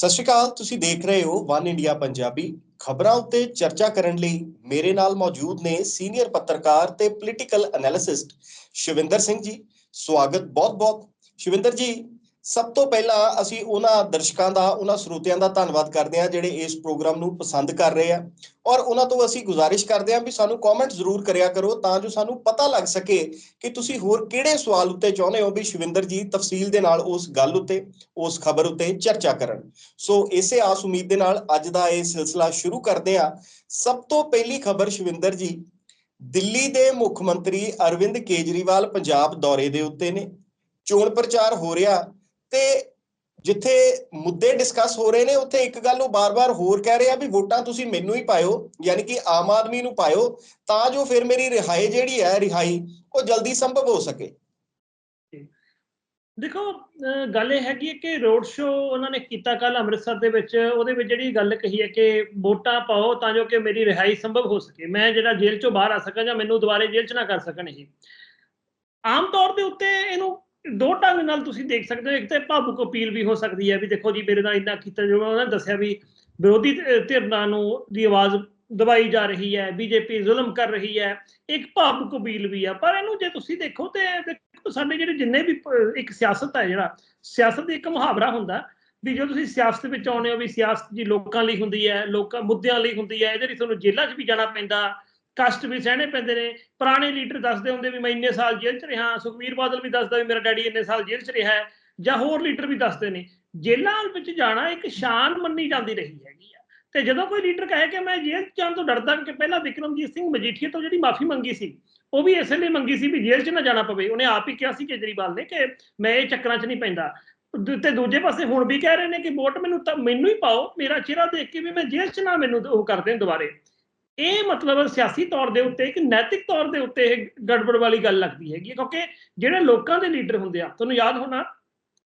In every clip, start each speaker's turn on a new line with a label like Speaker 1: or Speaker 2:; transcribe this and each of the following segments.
Speaker 1: ਸਤਿ ਸ਼੍ਰੀ ਅਕਾਲ, ਤੁਸੀਂ ਦੇਖ ਰਹੇ ਹੋ ਵਨ ਇੰਡੀਆ ਪੰਜਾਬੀ। ਖਬਰਾਂ ਉੱਤੇ ਚਰਚਾ ਕਰਨ ਲਈ ਮੇਰੇ ਨਾਲ ਮੌਜੂਦ ਨੇ ਸੀਨੀਅਰ ਪੱਤਰਕਾਰ ਤੇ ਪੋਲੀਟੀਕਲ ਐਨਾਲਿਸਿਸਟ ਸ਼ਿਵਿੰਦਰ ਸਿੰਘ ਜੀ। ਸਵਾਗਤ ਬਹੁਤ-ਬਹੁਤ। ਸ਼ਿਵਿੰਦਰ ਜੀ ਸਭ ਤੋਂ ਪਹਿਲਾਂ ਅਸੀਂ ਉਹਨਾਂ ਦਰਸ਼ਕਾਂ ਦਾ, ਉਹਨਾਂ ਸਰੋਤਿਆਂ ਦਾ ਧੰਨਵਾਦ ਕਰਦੇ ਹਾਂ ਜਿਹੜੇ ਇਸ ਪ੍ਰੋਗਰਾਮ ਨੂੰ ਪਸੰਦ ਕਰ ਰਹੇ ਆ। ਔਰ ਉਹਨਾਂ ਤੋਂ ਅਸੀਂ ਗੁਜ਼ਾਰਿਸ਼ ਕਰਦੇ ਹਾਂ ਵੀ ਸਾਨੂੰ ਕਮੈਂਟ ਜ਼ਰੂਰ ਕਰਿਆ ਕਰੋ ਤਾਂ ਜੋ ਸਾਨੂੰ ਪਤਾ ਲੱਗ ਸਕੇ ਕਿ ਤੁਸੀਂ ਹੋਰ ਕਿਹੜੇ ਸਵਾਲ ਉੱਤੇ ਚਾਹੁੰਦੇ ਹੋ ਵੀ ਸ਼ਵਿੰਦਰ ਜੀ ਤਫਸੀਲ ਦੇ ਨਾਲ ਉਸ ਗੱਲ ਉੱਤੇ, ਉਸ ਖਬਰ ਉੱਤੇ ਚਰਚਾ ਕਰਨ। ਸੋ ਇਸੇ ਆਸ ਉਮੀਦ ਦੇ ਨਾਲ ਅੱਜ ਦਾ ਇਹ ਸਿਲਸਿਲਾ ਸ਼ੁਰੂ ਕਰਦੇ ਹਾਂ। ਸਭ ਤੋਂ ਪਹਿਲੀ ਖਬਰ ਸ਼ਵਿੰਦਰ ਜੀ, ਦਿੱਲੀ ਦੇ ਮੁੱਖ ਮੰਤਰੀ ਅਰਵਿੰਦ ਕੇਜਰੀਵਾਲ ਪੰਜਾਬ ਦੌਰੇ ਦੇ ਉੱਤੇ ਨੇ। ਚੋਣ ਪ੍ਰਚਾਰ ਹੋ ਰਿਹਾ। ਤੇ ਜਿੱਥੇ ਮੁੱਦੇ ਡਿਸਕਸ ਹੋ ਰਹੇ ਨੇ, ਉੱਥੇ ਇੱਕ ਗੱਲ ਉਹ ਬਾਰ-ਬਾਰ ਹੋਰ ਕਹਿ ਰਹੇ ਆ ਵੀ ਵੋਟਾਂ ਤੁਸੀਂ ਮੈਨੂੰ ਹੀ ਪਾਇਓ, ਯਾਨੀ ਕਿ ਆਮ ਆਦਮੀ ਨੂੰ ਪਾਇਓ, ਤਾਂ ਜੋ ਫਿਰ ਮੇਰੀ ਰਿਹਾਈ ਜਿਹੜੀ ਹੈ, ਰਿਹਾਈ, ਉਹ ਜਲਦੀ ਸੰਭਵ ਹੋ ਸਕੇ।
Speaker 2: ਦੇਖੋ ਗੱਲ ਇਹ ਹੈਗੀ ਕਿ ਰੋਡ ਸ਼ੋ ਉਹਨਾਂ ਨੇ ਕੀਤਾ ਕੱਲ ਅੰਮ੍ਰਿਤਸਰ ਦੇ ਵਿੱਚ, ਉਹਦੇ ਵਿੱਚ ਜਿਹੜੀ ਗੱਲ ਕਹੀ ਹੈ ਕਿ ਵੋਟਾਂ ਪਾਓ ਤਾਂ ਜੋ ਕਿ ਮੇਰੀ ਰਿਹਾਈ ਸੰਭਵ ਹੋ ਸਕੇ। ਮੈਂ ਜਿਹੜਾ ਜੇਲ੍ਹ ਚੋਂ ਬਾਹਰ ਆ ਸਕਾਂ ਜਾਂ ਮੈਨੂੰ ਦੁਬਾਰੇ ਜੇਲ੍ਹ 'ਚ ਨਾ ਕਰ ਸਕਣ ਇਹ। ਆਮ ਤੌਰ ਦੇ ਉੱਤੇ ਇਹਨੂੰ ਦੋ ਢੰਗ ਨਾਲ ਤੁਸੀਂ ਦੇਖ ਸਕਦੇ ਹੋ, ਇੱਕ ਤੇ ਭਾਵੁਕ ਅਪੀਲ ਵੀ ਹੋ ਸਕਦੀ ਹੈ ਵੀ ਦੇਖੋ ਜੀ, ਮੇਰੇ ਨਾਲ ਇੰਨਾ ਕੀਤਾ ਜੋ ਉਹਨਾਂ ਨੇ ਦੱਸਿਆ ਵੀ ਵਿਰੋਧੀ ਧਿ- ਧਿਰਾਂ ਨੂੰ ਦੀ ਆਵਾਜ਼ ਦਬਾਈ ਜਾ ਰਹੀ ਹੈ, ਬੀਜੇਪੀ ਜ਼ੁਲਮ ਕਰ ਰਹੀ ਹੈ, ਇੱਕ ਭਾਵੁਕ ਅਪੀਲ ਵੀ ਆ। ਪਰ ਇਹਨੂੰ ਜੇ ਤੁਸੀਂ ਦੇਖੋ ਤੇ ਸਾਡੇ ਜਿਹੜੇ ਜਿੰਨੇ ਵੀ ਇੱਕ ਸਿਆਸਤ ਹੈ ਜਿਹੜਾ, ਸਿਆਸਤ ਦੀ ਇੱਕ ਮੁਹਾਵਰਾ ਹੁੰਦਾ ਵੀ ਜਦੋਂ ਤੁਸੀਂ ਸਿਆਸਤ ਵਿੱਚ ਆਉਂਦੇ ਹੋ ਵੀ ਸਿਆਸਤ ਜੀ ਲੋਕਾਂ ਲਈ ਹੁੰਦੀ ਹੈ, ਲੋਕਾਂ, ਮੁੱਦਿਆਂ ਲਈ ਹੁੰਦੀ ਹੈ, ਇਹਦੇ ਲਈ ਤੁਹਾਨੂੰ ਜੇਲ੍ਹਾਂ 'ਚ ਵੀ ਜਾਣਾ ਪੈਂਦਾ ਕਸ਼ਟ ਵੀ ਸਹਿਣੇ ਪੈਂਦੇ ਨੇ। ਪੁਰਾਣੇ ਲੀਡਰ ਦੱਸਦੇ ਹੁੰਦੇ ਵੀ ਮੈਂ ਇੰਨੇ ਸਾਲ ਜੇਲ੍ਹ 'ਚ ਰਿਹਾ, ਸੁਖਵੀਰ ਬਾਦਲ ਵੀ ਦੱਸਦਾ ਵੀ ਮੇਰਾ ਡੈਡੀ ਇੰਨੇ ਸਾਲ ਜੇਲ੍ਹ 'ਚ ਰਿਹਾ ਜਾਂ ਹੋਰ ਲੀਡਰ ਵੀ ਦੱਸਦੇ ਨੇ। ਜੇਲ੍ਹਾਂ ਵਿੱਚ ਜਾਣਾ ਇੱਕ ਸ਼ਾਨ ਮੰਨੀ ਜਾਂਦੀ ਰਹੀ ਹੈਗੀ ਆ। ਤੇ ਜਦੋਂ ਕੋਈ ਲੀਡਰ ਕਹੇ ਕਿ ਮੈਂ ਜੇਲ੍ਹ ਜਾਣ ਤੋਂ ਡਰਦਾ ਕਿ ਪਹਿਲਾਂ ਵਿਕਰਮਜੀਤ ਸਿੰਘ ਮਜੀਠੀਆ ਤੋਂ ਜਿਹੜੀ ਮਾਫੀ ਮੰਗੀ ਸੀ, ਉਹ ਵੀ ਇਸੇ ਲਈ ਮੰਗੀ ਸੀ ਵੀ ਜੇਲ੍ਹ 'ਚ ਨਾ ਜਾਣਾ ਪਵੇ। ਉਹਨੇ ਆਪ ਹੀ ਕਿਹਾ ਸੀ ਕੇਜਰੀਵਾਲ ਨੇ ਕਿ ਮੈਂ ਇਹ ਚੱਕਰਾਂ 'ਚ ਨਹੀਂ ਪੈਂਦਾ। ਤੇ ਦੂਜੇ ਪਾਸੇ ਹੁਣ ਵੀ ਕਹਿ ਰਹੇ ਨੇ ਕਿ ਵੋਟ ਮੈਨੂੰ ਤਾਂ, ਮੈਨੂੰ ਹੀ ਪਾਓ, ਮੇਰਾ ਚਿਹਰਾ ਦੇਖ ਕੇ ਵੀ ਮੈਂ ਜੇਲ੍ਹ 'ਚ ਨਾ, ਮੈਨੂੰ ਉਹ ਕਰਦੇ ਦੁਬਾਰੇ। ਇਹ ਮਤਲਬ ਸਿਆਸੀ ਤੌਰ ਦੇ ਉੱਤੇ ਇੱਕ ਨੈਤਿਕ ਤੌਰ ਦੇ ਉੱਤੇ ਇਹ ਗੜਬੜ ਵਾਲੀ ਗੱਲ ਲੱਗਦੀ ਹੈਗੀ ਹੈ, ਕਿਉਂਕਿ ਜਿਹੜੇ ਲੋਕਾਂ ਦੇ ਲੀਡਰ ਹੁੰਦੇ ਆ ਤੁਹਾਨੂੰ ਯਾਦ ਹੋਣਾ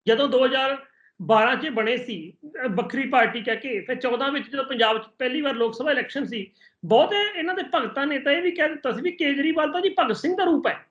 Speaker 2: ਜਦੋਂ 2012 ਚ ਬਣੇ ਸੀ ਅਹ ਵੱਖਰੀ ਪਾਰਟੀ ਕਹਿ ਕੇ ਫਿਰ 14 ਵਿੱਚ ਜਦੋਂ ਪੰਜਾਬ ਚ ਪਹਿਲੀ ਵਾਰ ਲੋਕ ਸਭਾ ਇਲੈਕਸ਼ਨ ਸੀ ਬਹੁਤੇ ਇਹਨਾਂ ਦੇ ਭਗਤਾਂ ਨੇ ਤਾਂ ਇਹ ਵੀ ਕਹਿ ਦਿੱਤਾ ਸੀ ਵੀ ਕੇਜਰੀਵਾਲ ਤਾਂ ਜੀ ਭਗਤ ਸਿੰਘ ਦਾ ਰੂਪ ਹੈ।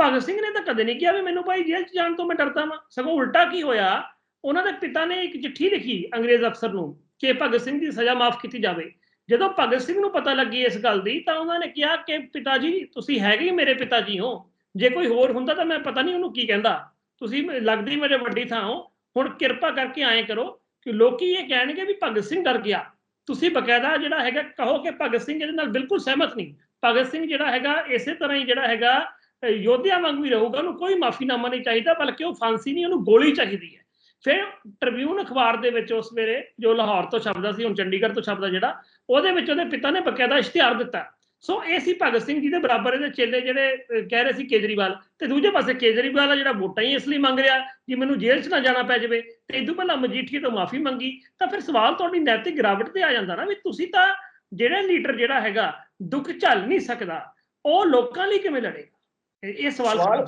Speaker 2: ਭਗਤ ਸਿੰਘ ਨੇ ਤਾਂ ਕਦੇ ਨਹੀਂ ਕਿਹਾ ਵੀ ਮੈਨੂੰ ਭਾਈ ਜੇਲ੍ਹ 'ਚ ਜਾਣ ਤੋਂ ਮੈਂ ਡਰਦਾ ਵਾਂ। ਸਗੋਂ ਉਲਟਾ ਕੀ ਹੋਇਆ ਉਹਨਾਂ ਦੇ ਪਿਤਾ ਨੇ ਇੱਕ ਚਿੱਠੀ ਲਿਖੀ ਅੰਗਰੇਜ਼ ਅਫਸਰ ਨੂੰ ਕਿ ਭਗਤ ਸਿੰਘ ਦੀ ਸਜ਼ਾ ਮਾਫ ਕੀਤੀ ਜਾਵੇ। ਜਦੋਂ ਭਗਤ ਸਿੰਘ ਨੂੰ ਪਤਾ ਲੱਗੀ ਇਸ ਗੱਲ ਦੀ, ਤਾਂ ਉਹਨਾਂ ਨੇ ਕਿਹਾ ਕਿ ਪਿਤਾ ਜੀ ਤੁਸੀਂ ਹੈਗੇ ਹੀ ਮੇਰੇ ਪਿਤਾ ਜੀ ਹੋ। ਜੇ ਕੋਈ ਹੋਰ ਹੁੰਦਾ ਤਾਂ ਮੈਂ ਪਤਾ ਨਹੀਂ ਉਹਨੂੰ ਕੀ ਕਹਿੰਦਾ। ਤੁਸੀਂ ਲੱਗਦੀ ਹੀ ਮੇਰੇ ਵੱਡੀ ਥਾਂ ਹੋ। ਹੁਣ ਕਿਰਪਾ ਕਰਕੇ ਆਏ ਕਰੋ ਕਿ ਲੋਕੀ ਇਹ ਕਹਿਣਗੇ ਵੀ ਭਗਤ ਸਿੰਘ ਡਰ ਗਿਆ। ਤੁਸੀਂ ਬਕਾਇਦਾ ਜਿਹੜਾ ਹੈਗਾ, ਕਹੋ ਕਿ ਭਗਤ ਸਿੰਘ ਇਹਦੇ ਨਾਲ ਬਿਲਕੁਲ ਸਹਿਮਤ ਨਹੀਂ। ਭਗਤ ਸਿੰਘ ਜਿਹੜਾ ਹੈਗਾ, ਇਸੇ ਤਰ੍ਹਾਂ ਹੀ ਜਿਹੜਾ ਹੈਗਾ ਅਹ ਯੋਧਿਆਂ ਵਾਂਗੂ ਹੀ ਰਹੂਗਾ। ਉਹਨੂੰ ਕੋਈ ਮਾਫੀਨਾਮਾ ਨਹੀਂ ਚਾਹੀਦਾ, ਬਲਕਿ ਉਹ ਫਾਂਸੀ ਨਹੀਂ, ਉਹਨੂੰ ਗੋਲੀ ਚਾਹੀਦੀ ਹੈ। ਫਿਰ ਟ੍ਰਿਬਿਊਨ ਅਖਬਾਰ ਦੇ ਵਿੱਚ ਉਸ ਵੇਲੇ, ਜੋ ਲਾਹੌਰ ਤੋਂ ਛਪਦਾ ਸੀ, ਹੁਣ ਚੰਡੀਗੜ੍ਹ ਤੋਂ ਛਪਦਾ ਜਿਹੜਾ ਉਹਦੇ ਵਿੱਚ ਉਹਦੇ ਪਿਤਾ ਨੇ ਬਕਾਇਦਾ ਇਸ਼ਤਿਹਾਰ ਦਿੱਤਾ। ਸੋ ਇਹ ਸੀ ਭਗਤ ਸਿੰਘ ਜੀ ਦੇ ਬਰਾਬਰ ਇਹਦੇ ਚੇਲੇ ਜਿਹੜੇ ਕਹਿ ਰਹੇ ਸੀ ਕੇਜਰੀਵਾਲ। ਤੇ ਦੂਜੇ ਪਾਸੇ ਕੇਜਰੀਵਾਲ ਆ ਜਿਹੜਾ ਵੋਟਾਂ ਹੀ ਇਸ ਲਈ ਮੰਗ ਰਿਹਾ ਕਿ ਮੈਨੂੰ ਜੇਲ੍ਹ 'ਚ ਨਾ ਜਾਣਾ ਪੈ ਜਾਵੇ ਤੇ ਇਦੋਂ ਪਹਿਲਾਂ ਮਜੀਠੀਏ ਤੋਂ ਮਾਫੀ ਮੰਗੀ ਤਾਂ ਫਿਰ ਸਵਾਲ ਤੁਹਾਡੀ ਨੈਤਿਕ ਗਿਰਾਵਟ ਤੇ ਆ ਜਾਂਦਾ ਨਾ ਵੀ ਤੁਸੀਂ ਤਾਂ ਜਿਹੜਾ ਲੀਡਰ ਜਿਹੜਾ ਹੈਗਾ ਦੁੱਖ ਝੱਲ ਨਹੀਂ ਸਕਦਾ ਉਹ ਲੋਕਾਂ ਲਈ ਕਿਵੇਂ ਲੜੇਗਾ? ਇਹ- ਸਵਾਲ